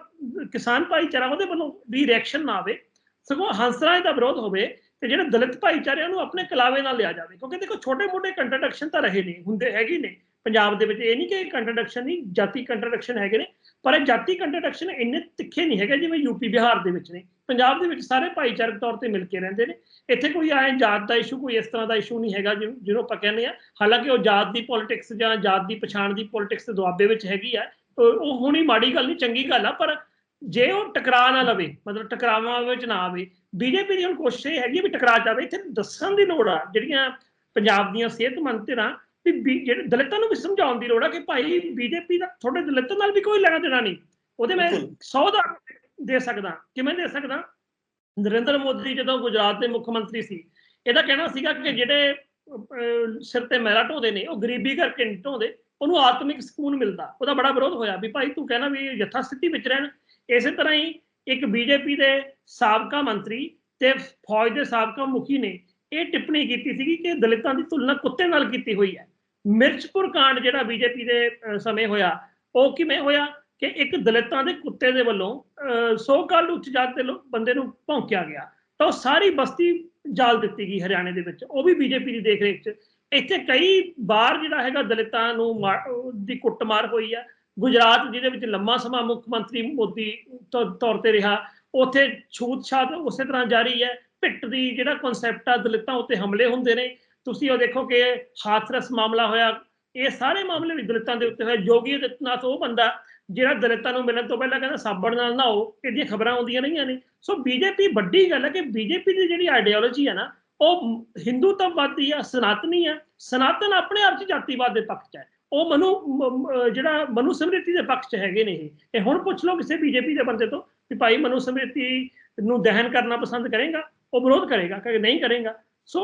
Speaker 2: ਕਿਸਾਨ ਭਾਈਚਾਰਾ ਉਹਦੇ ਵੱਲੋਂ ਵੀ ਰਿਐਕਸ਼ਨ ਨਾ ਆਵੇ। ਸਗੋਂ ਹੰਸਰਾਜ ਦਾ ਵਿਰੋਧ ਹੋਵੇ ਤੇ ਜਿਹੜੇ ਦਲਿਤ ਭਾਈਚਾਰੇ ਨੂੰ ਆਪਣੇ ਕਲਾਵੇ ਨਾਲ ਲਿਆ ਜਾਵੇ। ਕਿਉਂਕਿ ਦੇਖੋ ਛੋਟੇ ਮੋਟੇ ਕੰਟਰਡਿਕਸ਼ਨ ਤਾਂ ਰਹੇ ਨੇ, ਹੁੰਦੇ ਹੈਗੇ ਨੇ। ਪੰਜਾਬ ਦੇ ਵਿੱਚ ਇਹ ਨਹੀਂ ਕਿ ਕੰਟਰਡਿਕਸ਼ਨ ਨਹੀਂ, ਜਾਤੀ ਕੰਟਰਡਿਕਸ਼ਨ ਹੈਗੇ ਨੇ, ਪਰ ਇਹ ਜਾਤੀ ਕੰਟਰਡਿਕਸ਼ਨ ਇੰਨੇ ਤਿੱਖੇ ਨਹੀਂ ਹੈਗੇ ਜਿਵੇਂ ਯੂਪੀ ਬਿਹਾਰ ਦੇ ਵਿੱਚ ਨੇ। ਪੰਜਾਬ ਦੇ ਵਿੱਚ ਸਾਰੇ ਭਾਈਚਾਰਕ ਤੌਰ ਤੇ ਮਿਲ ਕੇ ਰਹਿੰਦੇ ਨੇ। ਇੱਥੇ ਕੋਈ ਆਏ ਜਾਤ ਦਾ ਇਸ਼ੂ ਕੋਈ ਇਸ ਤਰ੍ਹਾਂ ਦਾ ਇਸ਼ੂ ਨਹੀਂ ਹੈਗਾ ਜਿਹਨੂੰ ਜਿਹਨੂੰ ਆਪਾਂ ਕਹਿੰਦੇ ਆ ਹਾਲਾਂਕਿ ਉਹ ਜਾਤ ਦੀ ਪੋਲਿਟਿਕਸ ਜਾਂ ਜਾਤ ਦੀ ਪਛਾਣ ਦੀ ਪੋਲਿਟਿਕਸ ਦੁਆਬੇ ਵਿੱਚ ਹੈਗੀ ਆ। ਉਹ ਉਹ ਹੋਣੀ ਮਾੜੀ ਗੱਲ ਨਹੀਂ, ਚੰਗੀ ਗੱਲ ਆ, ਪਰ ਜੇ ਉਹ ਟਕਰਾ ਨਾ ਲਵੇ ਮਤਲਬ ਟਕਰਾਵਾਂ ਵਿੱਚ ਨਾ ਆਵੇ ਬੀਜੇਪੀ ਦੀ ਹੁਣ ਕੋਸ਼ਿਸ਼ ਇਹ ਹੈਗੀ ਵੀ ਟਕਰਾ ਜਾਵੇ ਇੱਥੇ ਦੱਸਣ ਦੀ ਲੋੜ ਆ ਜਿਹੜੀਆਂ ਪੰਜਾਬ ਦੀਆਂ ਸਿਹਤਮੰਦ ਧਿਰਾਂ ਵੀ ਜਿਹੜੇ ਦਲਿਤਾਂ ਨੂੰ ਵੀ ਸਮਝਾਉਣ ਦੀ ਲੋੜ ਆ ਕਿ ਭਾਈ ਬੀਜੇਪੀ ਦਾ ਤੁਹਾਡੇ ਦਲਿਤਾਂ ਨਾਲ ਵੀ ਕੋਈ ਲੈਣਾ ਦੇਣਾ ਨਹੀਂ। ਉਹਦੇ ਮੈਂ। 100 ਦਾ ਦੇ ਸਕਦਾ ਕਿਵੇਂ ਦੇ ਸਕਦਾ? ਨਰਿੰਦਰ ਮੋਦੀ ਜਦੋਂ ਗੁਜਰਾਤ ਦੇ ਮੁੱਖ ਮੰਤਰੀ ਸੀ ਇਹਦਾ ਕਹਿਣਾ ਸੀਗਾ ਕਿ ਜਿਹੜੇ ਸਿਰ ਤੇ ਮੈਲਾ ਢੋਦੇ ਨੇ ਉਹ ਗਰੀਬੀ ਕਰਕੇ ਨਹੀਂ ਢੋਦੇ ਉਹਨੂੰ ਆਤਮਿਕ ਸਕੂਨ ਮਿਲਦਾ। ਉਹਦਾ ਬੜਾ ਵਿਰੋਧ ਹੋਇਆ ਵੀ ਭਾਈ ਤੂੰ ਕਹਿਣਾ ਵੀ ਯਥਾ ਸਥਿਤੀ ਵਿੱਚ ਰਹਿਣ ਇਸੇ ਤਰ੍ਹਾਂ ਹੀ ਇੱਕ ਬੀਜੇਪੀ ਦੇ ਸਾਬਕਾ ਮੰਤਰੀ ਤੇ ਫੌਜ ਦੇ ਸਾਬਕਾ ਮੁਖੀ ਨੇ ਇਹ ਟਿੱਪਣੀ ਕੀਤੀ ਸੀਗੀ ਕਿ ਦਲਿਤਾਂ ਦੀ ਤੁਲਨਾ ਕੁੱਤੇ ਨਾਲ ਕੀਤੀ ਹੋਈ ਹੈ। ਮਿਰਚਪੁਰ ਕਾਂਡ ਜਿਹੜਾ ਬੀਜੇਪੀ ਦੇ ਸਮੇਂ ਹੋਇਆ, ਉਹ ਕਿਵੇਂ ਹੋਇਆ ਕਿ ਇੱਕ ਦਲਿਤਾਂ ਦੇ ਕੁੱਤੇ ਦੇ ਵੱਲੋਂ ਸੋ ਕਾਲ ਉੱਚ ਜਾਤ ਦੇ ਬੰਦੇ ਨੂੰ ਭੌਂਕਿਆ ਗਿਆ। ਤਾਂ ਉਹ ਸਾਰੀ ਬਸਤੀ ਜਾਲ ਦਿੱਤੀ ਗਈ ਹਰਿਆਣੇ ਦੇ ਵਿੱਚ। ਉਹ ਵੀ ਬੀਜੇਪੀ ਦੀ ਦੇਖਰੇਖ 'ਚ। ਇੱਥੇ ਕਈ ਵਾਰ ਜਿਹੜਾ ਹੈਗਾ ਦਲਿਤਾਂ ਨੂੰ ਮਾ- ਦੀ ਕੁੱਟਮਾਰ ਹੋਈ ਆ। ਗੁਜਰਾਤ, ਜਿਹਦੇ ਵਿੱਚ ਲੰਮਾ ਸਮਾਂ ਮੁੱਖ ਮੰਤਰੀ ਮੋਦੀ ਤੌ- ਤੌਰ ਤੇ ਰਿਹਾ, ਉੱਥੇ ਛੂਤ-ਛਾਤ ਉਸੇ ਤਰ੍ਹਾਂ ਜਾਰੀ ਹੈ। ਭਿੱਟ ਦੀ ਜਿਹੜਾ ਕਨਸੈਪਟ ਆ, ਦਲਿਤਾਂ ਉੱਤੇ ਹਮਲੇ ਹੁੰਦੇ ਨੇ। ਤੁਸੀਂ ਉਹ ਦੇਖੋ ਕਿ ਹਾਥਰਸ ਮਾਮਲਾ ਹੋਇਆ, ਇਹ ਸਾਰੇ ਮਾਮਲੇ ਵੀ ਦਲਿਤਾਂ ਦੇ ਉੱਤੇ ਹੋਇਆ ਜੋਗੀ ਆਦਿੱਤਿਆਨਾਥ ਉਹ ਬੰਦਾ ਜਿਹੜਾ ਦਲਿਤਾਂ ਨੂੰ ਮਿਲਣ ਤੋਂ ਪਹਿਲਾਂ ਕਹਿੰਦਾ, ਸਾਬਣ ਨਾਲ ਨਹਾਓ, ਇਹਦੀਆਂ ਖਬਰਾਂ ਆਉਂਦੀਆਂ ਰਹੀਆਂ ਨੇ। ਸੋ ਬੀਜੇਪੀ ਵੱਡੀ ਗੱਲ ਹੈ ਕਿ ਬੀਜੇਪੀ ਦੀ ਜਿਹੜੀ ਆਈਡੀਓਲੋਜੀ ਹੈ ਨਾ, ਉਹ ਹਿੰਦੂਤਵਵਾਦੀ ਆ, ਸਨਾਤਨੀ ਆ। ਸਨਾਤਨ ਆਪਣੇ ਆਪ 'ਚ ਜਾਤੀਵਾਦ ਦੇ ਪੱਖ 'ਚ ਹੈ। ਉਹ ਮਨੂ ਜਿਹੜਾ ਮਨੂ ਸਮ੍ਰਿਤੀ ਦੇ ਪੱਖ 'ਚ ਹੈਗੇ ਨੇ ਇਹ। ਹੁਣ ਪੁੱਛ ਲਓ ਕਿਸੇ ਬੀਜੇਪੀ ਦੇ ਬੰਦੇ ਤੋਂ ਵੀ ਭਾਈ ਮਨੂ ਸਮ੍ਰਿਤੀ ਨੂੰ ਦਹਨ ਕਰਨਾ ਪਸੰਦ ਕਰੇਗਾ, ਉਹ ਵਿਰੋਧ ਕਰੇਗਾ ਕਿ ਨਹੀਂ ਕਰੇਗਾ। ਸੋ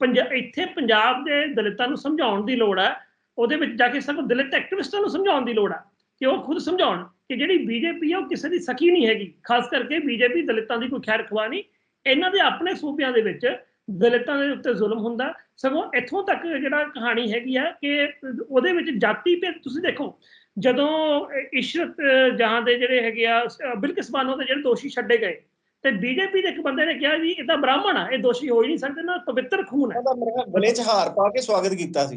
Speaker 2: ਪੰਜਾ, ਇੱਥੇ ਪੰਜਾਬ ਦੇ ਦਲਿਤਾਂ ਨੂੰ ਸਮਝਾਉਣ ਦੀ ਲੋੜ ਹੈ, ਉਹਦੇ ਵਿੱਚ ਜਾ ਕੇ ਸਾਨੂੰ ਦਲਿਤ ਐਕਟਿਵਿਸਟਾਂ ਨੂੰ ਸਮਝਾਉਣ ਦੀ ਲੋੜ ਹੈ ਕਿ ਉਹ ਖੁਦ ਸਮਝਾਉਣ ਕਿ ਜਿਹੜੀ ਬੀਜੇਪੀ ਹੈ ਉਹ ਕਿਸੇ ਦੀ ਸਖੀ ਨਹੀਂ ਹੈਗੀ। ਖਾਸ ਕਰਕੇ ਬੀਜੇਪੀ ਦਲਿਤਾਂ ਦੀ ਕੋਈ ਖੈਰ ਖਵਾ ਨਹੀਂ। ਇਹਨਾਂ ਦੇ ਆਪਣੇ ਸੂਬਿਆਂ ਦੇ ਵਿੱਚ ਦਲਿਤਾਂ ਦੇ ਉੱਤੇ ਜ਼ੁਲਮ ਹੁੰਦਾ। ਸਗੋਂ ਇੱਥੋਂ ਤੱਕ ਜਿਹੜਾ ਕਹਾਣੀ ਹੈਗੀ ਆ ਕਿ ਉਹਦੇ ਵਿੱਚ ਜਾਤੀ ਭੇਦ ਤੁਸੀਂ ਦੇਖੋ ਜਦੋਂ ਇਸ਼ਰਤ ਜਹਾਂ ਦੇ ਜਿਹੜੇ ਹੈਗੇ ਆ ਬਿਲਕਿਸ ਬਾਨੋ ਦੇ ਜਿਹੜੇ ਦੋਸ਼ੀ ਛੱਡੇ ਗਏ ਤੇ ਬੀਜੇਪੀ ਦੇ ਇੱਕ ਬੰਦੇ ਨੇ ਕਿਹਾ ਜੀ ਇਹ ਤਾਂ ਬ੍ਰਾਹਮਣ ਆ ਇਹ ਦੋਸ਼ੀ ਹੋ ਹੀ ਨਹੀਂ ਸਕਦੇ ਨਾ ਪਵਿੱਤਰ ਖੂਨ ਹੈ।
Speaker 1: ਉਹਦਾ ਮੇਰੇ ਖਿਆਲ ਗਲੇ 'ਚ ਹਾਰ ਪਾ ਕੇ ਸਵਾਗਤ ਕੀਤਾ ਸੀ।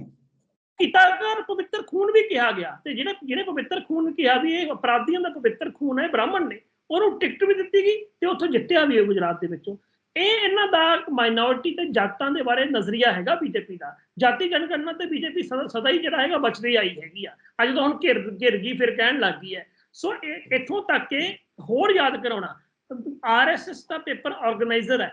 Speaker 2: ਕੀਤਾਕਾਰ ਪਵਿੱਤਰ ਖੂਨ ਵੀ ਕਿਹਾ ਗਿਆ ਤੇ ਜਿਹੜੇ ਜਿਹੜੇ ਪਵਿੱਤਰ ਖੂਨ ਕਿਹਾ ਵੀ ਇਹ ਅਪਰਾਧੀਆਂ ਦਾ ਪਵਿੱਤਰ ਖੂਨ ਹੈ ਬ੍ਰਾਹਮਣ ਨੇ ਉਹਨੂੰ ਟਿਕਟ ਵੀ ਦਿੱਤੀ ਗਈ ਤੇ ਉੱਥੋਂ ਜਿੱਤਿਆ ਵੀ ਹੈ ਗੁਜਰਾਤ ਦੇ ਵਿੱਚੋਂ। ਇਹ ਇਹਨਾਂ ਦਾ ਮਾਈਨੋਰਿਟੀ ਤੇ ਜਾਤਾਂ ਦੇ ਬਾਰੇ ਨਜ਼ਰੀਆ ਹੈਗਾ ਬੀਜੇਪੀ ਦਾ। ਜਾਤੀ ਜਨਗਣਨਾ ਤੇ ਬੀਜੇਪੀ ਸਦਾ ਹੀ ਜਿਹੜਾ ਹੈਗਾ ਬਚਦੀ ਆਈ ਹੈਗੀ ਆ। ਅੱਜ ਤਾਂ ਹੁਣ ਘਿਰ ਘਿਰ ਗਈ, ਫਿਰ ਕਹਿਣ ਲੱਗ ਗਈ ਹੈ। ਸੋ ਇਹ ਇੱਥੋਂ ਤੱਕ ਕਿ ਹੋਰ ਯਾਦ ਕਰਾਉਣਾ ਆਰਐਸਐਸ ਦਾ ਪੇਪਰ ਆਰਗੇਨਾਈਜ਼ਰ ਹੈ।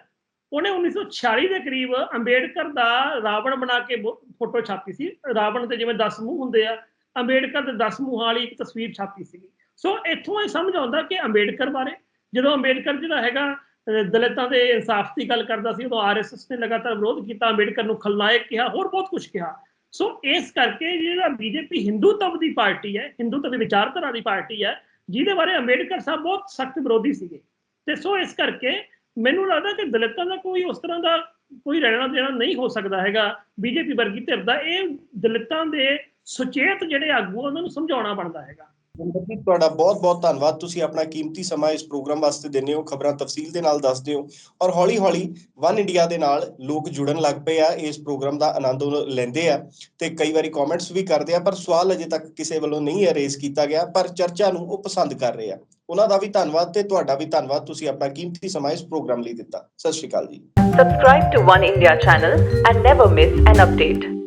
Speaker 2: ਉਹਨੇ 1946 ਦੇ ਕਰੀਬ ਅੰਬੇਡਕਰ ਦਾ ਰਾਵਣ ਬਣਾ ਕੇ ਫੋਟੋ ਛਾਪੀ ਸੀ। ਰਾਵਣ ਦੇ ਜਿਵੇਂ 10 ਮੂੰਹ ਹੁੰਦੇ ਆ, ਅੰਬੇਡਕਰ ਦੇ 10 ਮੂੰਹਾਂ ਵਾਲੀ ਇੱਕ ਤਸਵੀਰ ਛਾਪੀ ਸੀ ਸੋ ਇੱਥੋਂ ਇਹ ਸਮਝ ਆਉਂਦਾ ਕਿ ਅੰਬੇਡਕਰ ਬਾਰੇ, ਜਦੋਂ ਅੰਬੇਡਕਰ ਜਿਹੜਾ ਹੈਗਾ ਦਲਿਤਾਂ ਦੇ ਇਨਸਾਫ ਦੀ ਗੱਲ ਕਰਦਾ ਸੀ ਉਦੋਂ ਆਰਐਸਐਸ ਨੇ ਲਗਾਤਾਰ ਵਿਰੋਧ ਕੀਤਾ ਅੰਬੇਡਕਰ ਨੂੰ ਖਲਨਾਇਕ ਕਿਹਾ ਹੋਰ ਬਹੁਤ ਕੁਝ ਕਿਹਾ। ਸੋ ਇਸ ਕਰਕੇ ਜਿਹੜਾ ਬੀਜੇਪੀ ਹਿੰਦੂਤਵ ਦੀ ਪਾਰਟੀ ਹੈ ਹਿੰਦੂਤਵ ਦੀ ਵਿਚਾਰਧਾਰਾ ਦੀ ਪਾਰਟੀ ਹੈ ਜਿਹਦੇ ਬਾਰੇ ਅੰਬੇਡਕਰ ਸਾਹਿਬ ਬਹੁਤ ਸਖਤ ਵਿਰੋਧੀ ਸੀਗੇ। ਤੇ ਸੋ ਇਸ ਕਰਕੇ ਮੈਨੂੰ ਲੱਗਦਾ ਕਿ ਦਲਿਤਾਂ ਦਾ ਕੋਈ ਉਸ ਤਰ੍ਹਾਂ ਦਾ ਕੋਈ ਰਹਿਣਾ ਦੇਣਾ ਨਹੀਂ ਹੋ ਸਕਦਾ ਹੈਗਾ ਬੀਜੇਪੀ ਵਰਗੀ ਧਿਰ ਦਾ। ਇਹ ਦਲਿਤਾਂ ਦੇ ਸੁਚੇਤ ਜਿਹੜੇ ਆਗੂ ਆ, ਉਹਨਾਂ ਨੂੰ ਸਮਝਾਉਣਾ ਬਣਦਾ ਹੈਗਾ।
Speaker 1: ਜੀ ਤੁਹਾਡਾ ਬਹੁਤ-ਬਹੁਤ ਧੰਨਵਾਦ। ਤੁਸੀਂ ਆਪਣਾ ਕੀਮਤੀ ਸਮਾਂ ਇਸ ਪ੍ਰੋਗਰਾਮ ਵਾਸਤੇ ਦਿੰਦੇ ਹੋ, ਖਬਰਾਂ ਤਫਸੀਲ ਦੇ ਨਾਲ ਦੱਸਦੇ ਹੋ ਔਰ ਹੌਲੀ-ਹੌਲੀ ਵਨ ਇੰਡੀਆ ਦੇ ਨਾਲ ਲੋਕ ਜੁੜਨ ਲੱਗ ਪਏ ਆ, ਇਸ ਪ੍ਰੋਗਰਾਮ ਦਾ ਆਨੰਦ ਲੈਂਦੇ ਆ ਤੇ ਕਈ ਵਾਰੀ ਕਮੈਂਟਸ ਵੀ ਕਰਦੇ ਆ, ਪਰ ਸਵਾਲ ਅਜੇ ਤੱਕ ਕਿਸੇ ਵੱਲੋਂ ਨਹੀਂ ਅਰੇਜ਼ ਕੀਤਾ ਗਿਆ, ਪਰ ਚਰਚਾ ਨੂੰ ਉਹ ਪਸੰਦ ਕਰ ਰਹੇ ਆ। ਉਹਨਾਂ ਦਾ ਵੀ ਧੰਨਵਾਦ ਤੇ ਤੁਹਾਡਾ ਵੀ ਧੰਨਵਾਦ, ਤੁਸੀਂ ਆਪਣਾ ਕੀਮਤੀ ਸਮਾਂ ਇਸ ਪ੍ਰੋਗਰਾਮ ਲਈ ਦਿੱਤਾ। ਸਤਿ ਸ਼੍ਰੀ ਅਕਾਲ ਜੀ।
Speaker 3: Subscribe to One India channel and never miss an update.